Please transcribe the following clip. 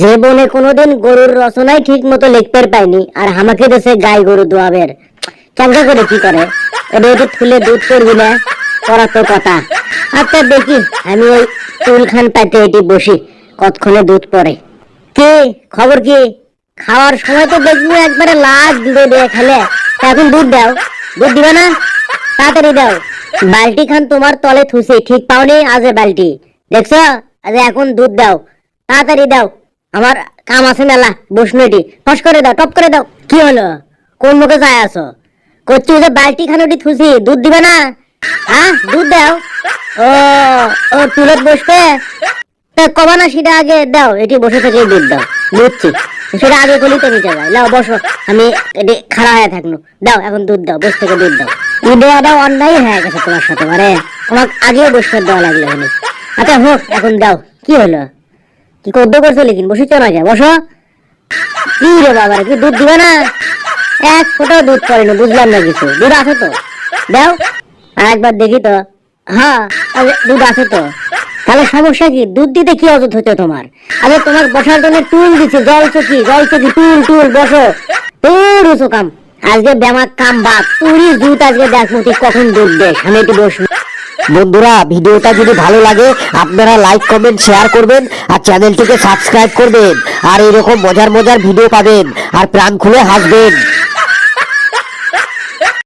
জীবনে কোনোদিন গরুর রচনাই ঠিক মতো লিখতে পাইনি আর আমাকে দেশে গাই গরু দোয়াবের। কেমন করে কি করে? এটা একটু ফুলে দুধ করবি না করা তো কথা। আচ্ছা দেখি, আমি ওই চুল খান পাইতে এটি বসি, কতক্ষণে দুধ পড়ে। কি? খবর কি? খাওয়ার সময় তো দেখব একবারে লাজ দিয়ে দিয়ে খেলে। এখন দুধ দাও। দুধ দিবে না? তাড়াতাড়ি দাও। বালতি খান তোমার তলে থুসি, ঠিক পাওনি আজে বালতি দেখছ? আজ এখন দুধ দাও। তাড়াতাড়ি দাও। আমার কাম আছে মেলা বসনুটি ফস করে দাও, টপ করে দাও। কি হলো? কোন মুখে চাই আছো? করছি যে বালতি খানুটি থুসি, দুধ দিবে না? হ্যাঁ দুধ দাও। ও ও, তুলত বসবে? কবা না সেটা আগে দাও, এটি বসে থেকে দুধ দাও। বুঝছি। সেটা আগে তো নিতে লাও বসো। আমি এটি খাড়া হয়ে থাকল দাও, এখন দুধ দাও, বসে থেকে দুধ দাও। এই দেওয়াটা অন্যায় হয়ে গেছে তোমার সাথে মানে তোমার আগেও বসে দেওয়া লাগল আচ্ছা হোক, এখন দাও। কি হলো? কি কদ্দ করছ লেকিন? বসেছ না কে বসো। কি রে বাবা কি দুধ দিবে না? এক ফোটাও দুধ পড়ে না, বুঝলাম না কিছু। দুধ আছে তো? দাও। একবার দেখি তো। হ্যাঁ দুধ আছে তো। তাহলে সমস্যা কি? দুধ দিতে কি অজত হচ্ছে তোমার? আরে তোমার বসার জন্য টুল দিচ্ছে জল চকি জল চকি, টুল টুল, বসো। পুরো কাম। আজকে ব্যামাক কাম বাদ তুই দুধ আজকে দেখ মতি কখন দুধ দেশ আমি একটু বসবো বন্ধুরা, ভিডিওটা যদি ভালো লাগে, আপনারা লাইক কমেন্ট শেয়ার করবেন আর চ্যানেলটিকে সাবস্ক্রাইব করবেন। আর এরকম মজার মজার ভিডিও পাবেন। আর প্রাণ খুলে হাসবেন।